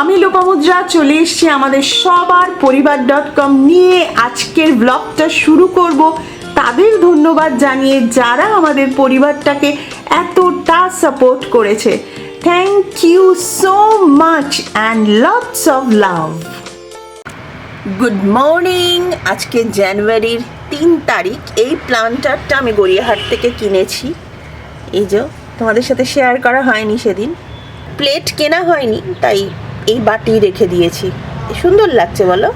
আমি লোপামুদ্রা চলে এসেছি আমাদের সবার পরিবার ডট কম নিয়ে। আজকের ব্লগটা শুরু করব। তাদের ধন্যবাদ জানিয়ে যারা আমাদের পরিবারটাকে এতটা সাপোর্ট করেছে। Thank you so much and lots of love good morning আজকে জানুয়ারির তিন তারিখ। এই প্লান্টারটা আমি গড়িয়াহাট থেকে কিনেছি। এই যে তোমাদের সাথে শেয়ার করা হয়নি সেদিন। প্লেট কেনা হয়নি, তাই এই বাটি রেখে দিয়েছি। সুন্দর লাগছে বলো।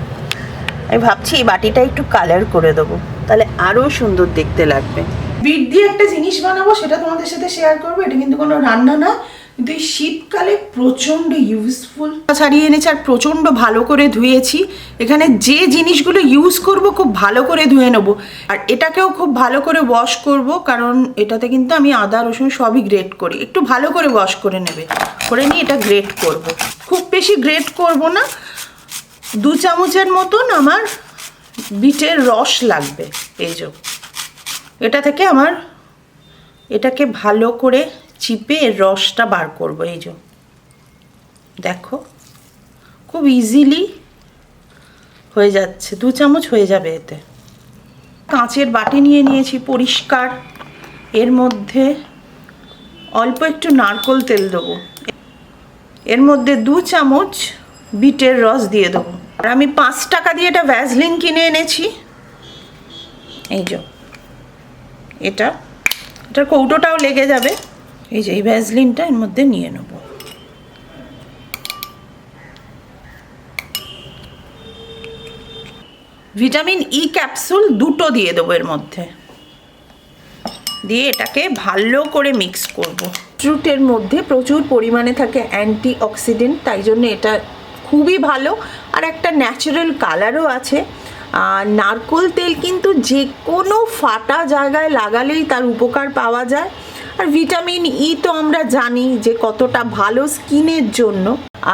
আমি ভাবছি এই বাটিটা একটু কালার করে দেবো, তাহলে আরও সুন্দর দেখতে লাগবে। বিট দিয়ে একটা জিনিস বানাবো, সেটা তোমাদের সাথে শেয়ার করব, এটা কিন্তু কোনো রান্না না। কিন্তু এই শীতকালে প্রচণ্ড ইউজফুল ছাড়িয়ে এনেছি আর প্রচণ্ড ভালো করে ধুয়েছি। এখানে যে জিনিসগুলো ইউজ করব, খুব ভালো করে ধুয়ে নেব। আর এটাকেও খুব ভালো করে ওয়াশ করব, কারণ এটাতে কিন্তু আমি আদা, রসুন সবই গ্রেট করি। একটু ভালো করে ওয়াশ করে নেবে। করে নিয়ে এটা গ্রেট করব। খুব বেশি গ্রেট করব না। দু চামচের মতন আমার বিটের রস লাগবে। এই যে। এটা থেকে আমার এটাকে ভালো করে চিপে এর রসটা বার করব, এই যে। দেখো, খুব ইজিলি হয়ে যাচ্ছে, দু চামচ হয়ে যাবে এতে। কাঁচের বাটি নিয়ে নিয়েছি পরিষ্কার, এর মধ্যে অল্প একটু নারকোল তেল দেবো। এর মধ্যে দু চামচ বিটের রস দিয়ে দেবো। আর আমি পাঁচ টাকা দিয়ে এটা ভ্যাসলিন কিনে এনেছি। এই যে, এটা, এটার কৌটোটাও লেগে যাবে। এই যে, এই ভ্যাসলিনটা এর মধ্যে নিয়ে নেব। ভিটামিন ই ক্যাপসুল দুটো দিয়ে দেবো এর মধ্যে। দিয়ে এটাকে ভালো করে মিক্স করব। ফ্রুটের মধ্যে প্রচুর পরিমাণে থাকে অ্যান্টি অক্সিডেন্ট তাই জন্য এটা খুবই ভালো। আর একটা ন্যাচারাল কালারও আছে। আর নারকোল তেল কিন্তু যে কোনো ফাটা জায়গায় লাগালেই তার উপকার পাওয়া যায়। আর ভিটামিন ই তো আমরা জানি যে কতটা ভালো স্কিনের জন্য।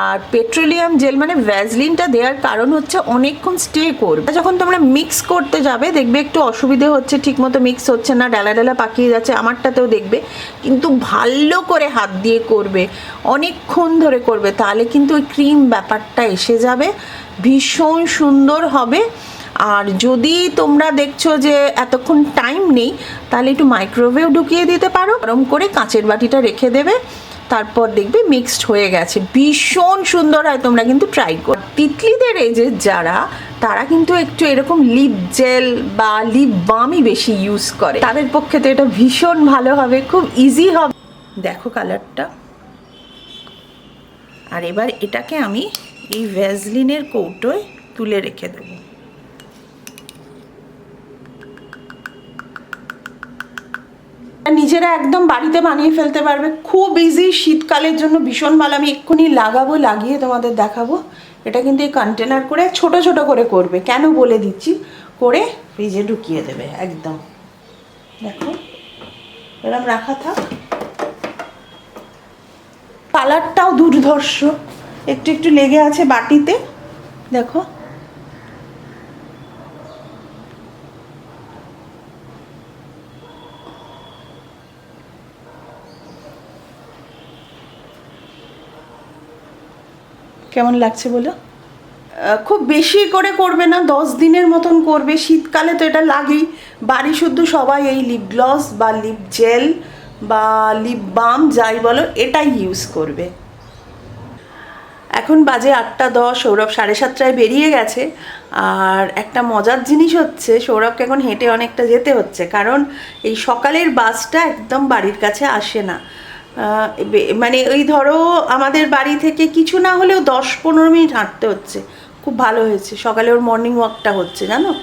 আর পেট্রোলিয়াম জেল মানে ভ্যাজলিনটা দেওয়ার কারণ হচ্ছে অনেকক্ষণ স্টে করবে। যখন তোমরা মিক্স করতে যাবে, দেখবে একটু অসুবিধে হচ্ছে, ঠিকমতো মিক্স হচ্ছে না, ডালা ডালা পাকিয়ে যাচ্ছে, আমারটাতেও দেখবে। কিন্তু ভালো করে হাত দিয়ে করবে, অনেকক্ষণ ধরে করবে, তাহলে কিন্তু ওই ক্রিম ব্যাপারটা এসে যাবে। ভীষণ সুন্দর হবে। আর যদি তোমরা দেখছ যে এতক্ষণ টাইম নেই, তাহলে একটু মাইক্রোওয়েভ ঢুকিয়ে দিতে পারো। গরম করে কাঁচের বাটিটা রেখে দেবে। তারপর দেখবে মিক্সড হয়ে গেছে। ভীষণ সুন্দর হয়, তোমরা কিন্তু ট্রাই করো। তিতলিদের এজের যারা, তারা কিন্তু একটু এরকম লিপ জেল বা লিপ বামই বেশি ইউজ করে। তাদের পক্ষে তো এটা ভীষণ ভালো হবে, খুব ইজি হবে। দেখো কালারটা আর এবার এটাকে আমি এই ভ্যাজলিনের কৌটোয় তুলে রেখে দেবো। নিজেরা একদম বাড়িতে বানিয়ে ফেলতে পারবে। খুব ইজি শীতকালের জন্য ভীষণ ভালো আমি এক্ষুনি লাগাবো, লাগিয়ে তোমাদের দেখাবো। এটা কিন্তু এই কন্টেনার করে ছোট ছোট করে করবে। কেন বলে দিচ্ছি? করে ফ্রিজে ঢুকিয়ে দেবে, একদম। দেখো, এরকম রাখা থাক। কালারটাও দুর্ধর্ষ। একটু একটু লেগে আছে বাটিতে। দেখো। কেমন লাগছে বলো? খুব বেশি করে করবে না, দশ দিনের মতন করবে। শীতকালে তো এটা লাগেই। বাড়ি শুদ্ধ সবাই এই লিপ গ্লস বা লিপ জেল বা লিপ বাম যাই বলো, এটাই ইউজ করবে। এখন বাজে আটটা দশ, সৌরভ সাড়ে সাতটায় বেরিয়ে গেছে। আর একটা মজার জিনিস হচ্ছে, সৌরভকে এখন হেঁটে অনেকটা যেতে হচ্ছে। কারণ এই সকালের বাসটা একদম বাড়ির কাছে আসে না। মানে ওই ধরো আমাদের বাড়ি থেকে কিছু না হলেও দশ পনেরো মিনিট হাঁটতে হচ্ছে। খুব ভালো হয়েছে। সকালে ওর মর্নিং ওয়াকটা হচ্ছে, জানো?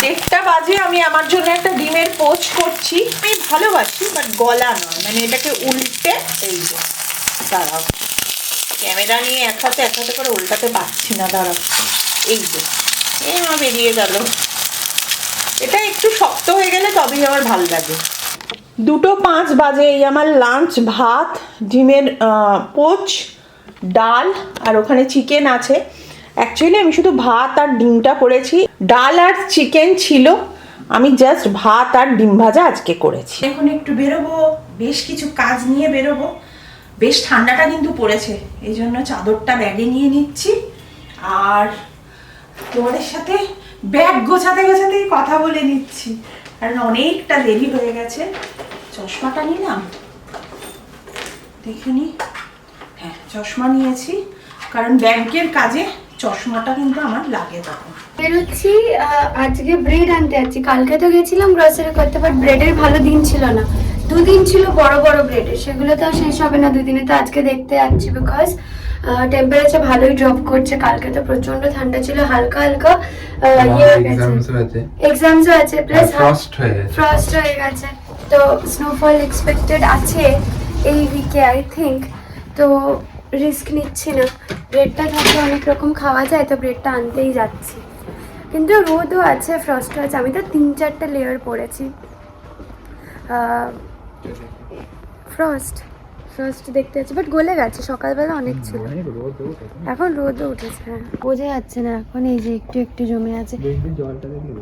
দেড়টা বাজে আমি আমার জন্য একটা ডিমের পোচ করছি। আমি ভালোবাসি বাট গলা নয়। মানে এটাকে উল্টে, এই যে, দাঁড়াও। ক্যামেরা নিয়ে এক হাতে এক হাতে করে উল্টাতে পারছি না, দাঁড়াও। এই যে এই আমার বেরিয়ে গেল। এটা একটু শক্ত হয়ে গেলে তবেই আমার ভালো লাগে। দুটো পাঁচ বাজে এই আমার লাঞ্চ ভাত, ডিমের পোচ, ডাল আর ওখানে চিকেন আছে। অ্যাকচুয়ালি আমি শুধু ভাত আর ডিমটা করেছি। ডাল আর চিকেন ছিল। আমি জাস্ট ভাত আর ডিম ভাজা আজকে করেছি। এখন একটু বেরোবো, বেশ কিছু কাজ নিয়ে বেরোবো। বেশ ঠান্ডাটা কিন্তু পড়েছে, এই জন্য চাদরটা ব্যাগে নিয়ে নিচ্ছি। আর তোমাদের সাথে ব্যাগ গোছাতে গোছাতেই কথা বলে নিচ্ছি, কারণ অনেকটা দেরি হয়ে গেছে। চশমাটা নিলাম। দেখে নি। হ্যাঁ চশমা নিয়েছি। কারণ ব্যাংকের কাজে চশমাটা কিন্তু আমার লাগে তখন। বেরোচ্ছি আজকে ব্রেড আনতে যাচ্ছি। কালকে তো গেছিলাম গ্রসারি করতে বাট ব্রেডের ভালো দিন ছিল না। দুদিন ছিল বড় বড় ব্রেডের সেগুলো তো শেষ হবে না দুদিনে তো আজকে দেখতে যাচ্ছি বিকজ টেম্পারেচার ভালোই ড্রপ করছে। কালকে তো প্রচণ্ড ঠান্ডা ছিল হালকা হালকা ইয়ে এক্সামস এক্সামসও আছে। প্লাস ফ্রস্ট হয়ে গেছে। ফ্রস্ট হয়ে গেছে। তো স্নোফল এক্সপেক্টেড আছে এই উইকে আই থিঙ্ক তো রিস্ক নিচ্ছি না ব্রেডটা থাকলে অনেক রকম খাওয়া যায় তো ব্রেডটা আনতেই যাচ্ছি। কিন্তু রোদও আছে ফ্রস্টও আছে। আমি তো তিন চারটে লেয়ার পরেছি ফ্রস্ট ফ্রস্ট দেখতে যাচ্ছি। বাট গলে গেছে সকালবেলা অনেক ছিল। এখন রোদও উঠেছে হ্যাঁ। বোঝা যাচ্ছে না এখন এই যে একটু একটু জমে আছে।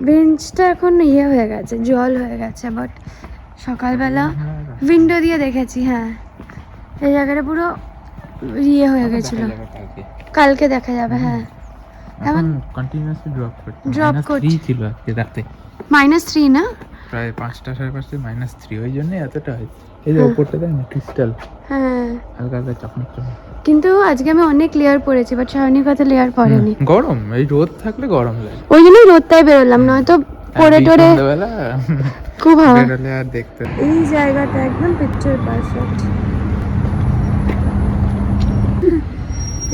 বেঞ্চটা এখন ইয়ে হয়ে গেছে জল হয়ে গেছে বাট সকালবেলা উইন্ডো দিয়ে দেখেছি হ্যাঁ। এই জায়গাটা পুরো ইয়ে হয়ে গেছিল। কালকে। দেখা যাবে হ্যাঁ। এখন কন্টিনিউয়াসলি ড্রপ করছে। মাইনাস করছে। ছিল আজকে রাতে। মাইনাস থ্রি না? প্রায় পাঁচটা সাড়ে পাঁচটা মাইনাস থ্রি ওই জন্য এতটা হয়েছে এই যে ওপরটা দেখ না ক্রিস্টাল হ্যাঁ। হালকা হালকা চকমক চকমক কিন্তু আজকে আমি অনেক লেয়ার পরেছি বাট সায়নী কথা লেয়ার পরেনি গরম। এই রোদ থাকলে গরম লাগে। ওই জন্যই রোদটাই বেরোলাম নয়তো পরে আর টোরে খুব আর দেখতে এই জায়গাটা একদম পিকচার পারফেক্ট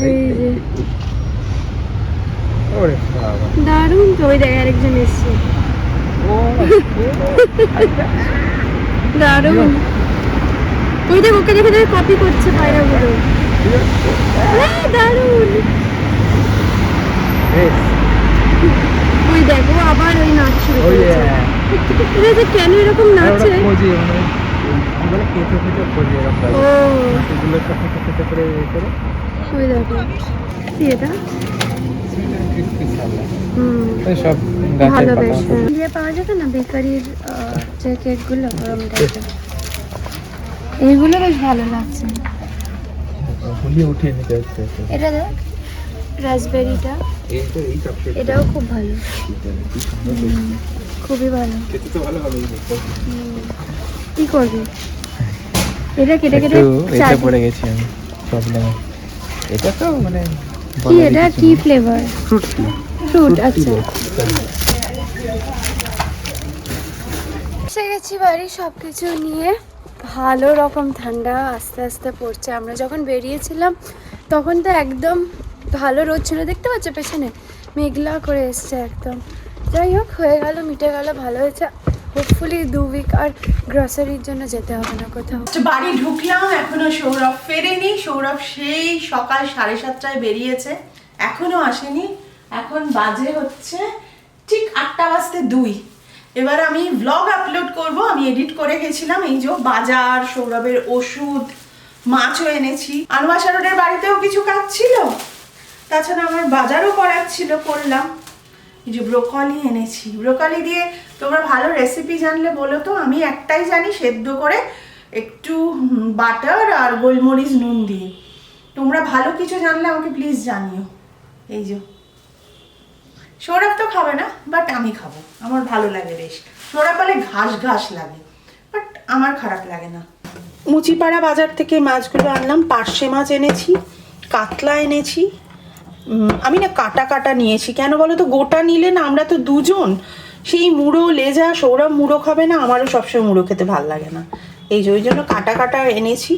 এই যে ওরে বাবা। দারুণ তো ওই জায়গায় আরেকজন এসছে। ও দারুণ। ওই দেখ ওকে দেখে দেখে কপি করছে পায়রাগুলো। হ্যাঁ, দারুণ। ওই দেখো আবার ওই নাচ শুরু করেছে। এটা যে কেন এরকম নাচে? খোঁজি মানে আমরা কেটে কেটে খোঁজি এরকম ও। মাটিগুলো ছোট ছোট ছোট করে করে। ওই দেখো। কি এটা? সব ভালো বেশ। ইয়ে পাওয়া যেত না? বেকারির যে কেকগুলো ওরম টাইপের এইগুলো বেশ ভালো লাগছে। উঠিয়ে নিতে এটা দেখ। রাসবেরিটা। এটাও খুব ভালো। খুবই ভালো। কি করবি? এটা কেটে কেটে এটা পড়ে গেছি আমি প্রবলেমে এটা তো মানে কি এটা? কি ফ্লেভার ফ্রুট ফ্রুট আচ্ছা। এসে গেছি বাড়ি সব কিছু নিয়ে। ভালো রকম ঠান্ডা আস্তে আস্তে পড়ছে। আমরা যখন বেরিয়েছিলাম তখন তো একদম ভালো রোদ ছিল, দেখতে পাচ্ছ পেছনে? মেঘলা করে এসছে একদম। যাই হোক, হয়ে গেল, মিটে গেল, ভালো হয়েছে। হোপফুলি দু উইক আর গ্রসারির জন্য যেতে হবে না কোথাও। তো বাড়ি ঢুকলাম, এখনও সৌরভ ফেরেনি। সৌরভ সেই সকাল সাড়ে সাতটায় বেরিয়েছে, এখনও আসেনি। এখন বাজে হচ্ছে ঠিক আটটা বাজতে দুই। এবার আমি ব্লগ আপলোড করব, আমি এডিট করে গেছিলাম, এই যে বাজার, সৌরভের ওষুধ, মাছও এনেছি। আনোয়াশা রোডের বাড়িতেও কিছু কাজ ছিল? তাছাড়া আমার বাজারও করার ছিল, করলাম। এই যে ব্রোকলি এনেছি। ব্রোকলি দিয়ে তোমরা ভালো রেসিপি জানলে বলো তো, আমি একটাই জানি, সেদ্ধ করে একটু বাটার আর গোলমরিচ নুন দিয়ে। তোমরা ভালো কিছু জানলে আমাকে প্লিজ জানিও। এই যে। সৌরভ তো খাবে না বাট আমি খাব। আমার ভালো লাগে বেশ। সৌরভ বলে ঘাস ঘাস লাগে বাট আমার খারাপ লাগে না। মুচিপাড়া বাজার থেকে মাছগুলো আনলাম, পার্শে মাছ এনেছি, কাতলা এনেছি আমি না কাটা কাটা নিয়েছি। কেন বলো তো? গোটা নিলে না আমরা তো দুজন। সেই মুড়ো, লেজা, সৌরভ মুড়ো খাবে না, আমারও সবসময় মুড়ো খেতে ভালো লাগে না। এই যে, ওই জন্য কাটা কাটা এনেছি।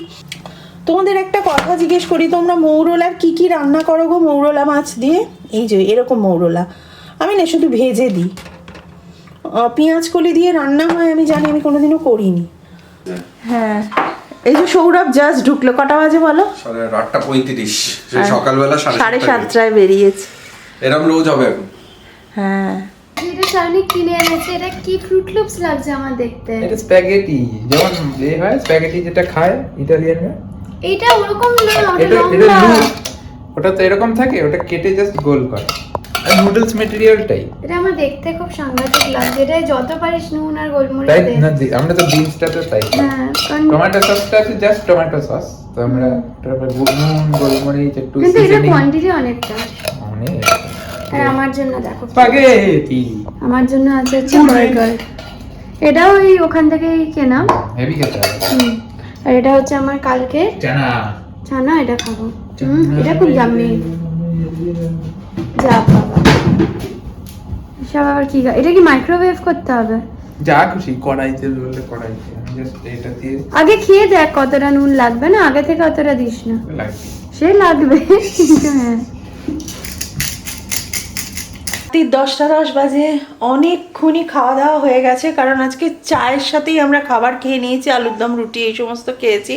তোমাদের একটা কথা জিজ্ঞেস করি, তোমরা মৌরলার কি কি রান্না করো গো মৌরলা মাছ দিয়ে? এই যে, এরকম মৌরলা। আমি না শুধু ভেজে দিই। পেঁয়াজ কলি দিয়ে রান্না হয়, আমি জানি, আমি কোনোদিনও করিনি। হ্যাঁ এই যে সৌরভ জাস্ট ঢুকলো। কটা বাজে বলো? আটটা পঁয়ত্রিশ। সকালবেলা সাড়ে সাতটায় বেরিয়েছে। এরম রোজ হবে। এখন হ্যাঁ। এটা কিনে এনেছে। এটা কি ফ্রুট লুপস লাগছে আমার দেখতে? এটা স্প্যাগেটি যেমন এ হয় স্প্যাগেটি যেটা খায় ওরকম না ওটা এটা এটা লম্বা। ওটা তো এরকম থাকে ওটা কেটে জাস্ট গোল করে। নুডলস মেটেরিয়ালটাই এটা আমার দেখতে খুব সাংঘাতিক লাগছে। এটা যত পারিস নুন আর গোলমরিচ তাই? না আমরা তো বিনসটা তো তাই হ্যাঁ টমেটো সসটা আছে জাস্ট টমেটো সস তো আমরা তারপরে নুন গোলমরিচ একটু কিন্তু এটা কোয়ান্টিটি অনেকটা। অনেক। আর আমার জন্য দেখো। স্পাগেটি আমার জন্য আছে হচ্ছে বার্গার এটাও ওই ওখান থেকেই কেনা। হেভি খেতে হুম। আর এটা হচ্ছে আমার কালকে জানা ছানা এটা খাব। এটা খুব জাম্মি যা বাবা এসব আবার কি এটা কি মাইক্রোওয়েভ করতে হবে? যা খুশি কড়াইতে বললে কড়াইতে। জাস্ট এটা দিয়ে আগে খেয়ে দেখ কতটা নুন লাগবে না আগে থেকে অতটা দিস না। লাগবে। সে লাগবে। কিন্তু হ্যাঁ। রাত্রির দশটা দশ বাজে অনেকক্ষণই খাওয়া দাওয়া হয়ে গেছে কারণ আজকে চায়ের সাথেই আমরা খাবার খেয়ে নিয়েছি আলুর দম রুটি এই সমস্ত খেয়েছি।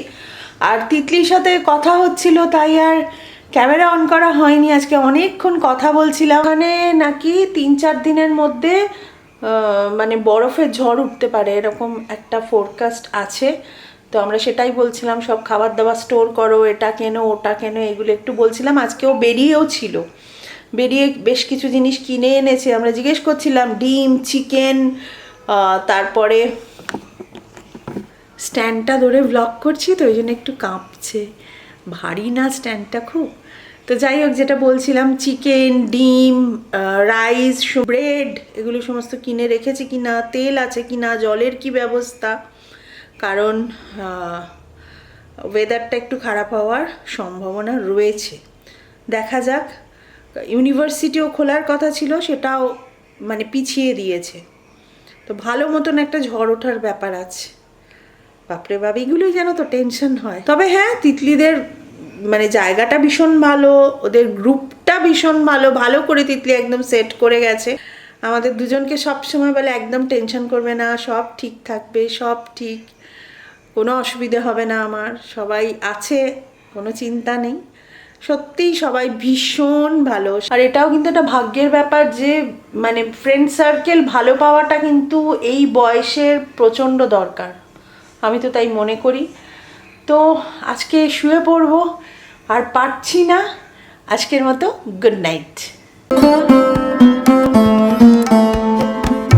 আর তিতলির সাথে কথা হচ্ছিল তাই আর ক্যামেরা অন করা হয়নি, আজকে অনেকক্ষণ কথা বলছিলাম। ওখানে নাকি তিন চার দিনের মধ্যে মানে বরফের ঝড় উঠতে পারে, এরকম একটা ফোরকাস্ট আছে। তো আমরা সেটাই বলছিলাম, সব খাবার দাবার স্টোর করো, এটা কেনো, ওটা কেনো, এগুলো একটু বলছিলাম। আজকেও বেরিয়েও ছিল। বেরিয়ে বেশ কিছু জিনিস কিনে এনেছে। আমরা জিজ্ঞেস করছিলাম, ডিম চিকেন তারপরে স্ট্যান্ডটা ধরে ব্লগ করছি, তো ওই জন্য একটু কাঁপছে। ভারী না স্ট্যান্ডটা খুব। তো যাই হোক, যেটা বলছিলাম, চিকেন, ডিম রাইস ব্রেড, এগুলো সমস্ত কিনে রেখেছি কি না, তেল আছে কি না, জলের কি ব্যবস্থা? কারণ ওয়েদারটা একটু খারাপ হওয়ার সম্ভাবনা রয়েছে। দেখা যাক ইউনিভার্সিটিও খোলার কথা ছিল, সেটাও মানে পিছিয়ে দিয়েছে। তো ভালো মতন একটা ঝড় ওঠার ব্যাপার আছে। বাপরে বাপ, এগুলোই যেন তো টেনশন হয়। তবে হ্যাঁ তিতলিদের মানে জায়গাটা ভীষণ ভালো, ওদের গ্রুপটা ভীষণ ভালো ভালো করে তিতলি একদম সেট করে গেছে। আমাদের দুজনকে সব সময় বলে, একদম টেনশন করবে না, সব ঠিক থাকবে, সব ঠিক, কোনো অসুবিধে হবে না আমার, সবাই আছে, কোনো চিন্তা নেই। সত্যিই সবাই ভীষণ ভালো। আর এটাও কিন্তু একটা ভাগ্যের ব্যাপার যে মানে ফ্রেন্ড সার্কেল ভালো পাওয়াটা কিন্তু এই বয়সের প্রচণ্ড দরকার। আমি তো তাই মনে করি। তো আজকে শুয়ে পড়ব আর পারছি না। আজকের মতো গুড নাইট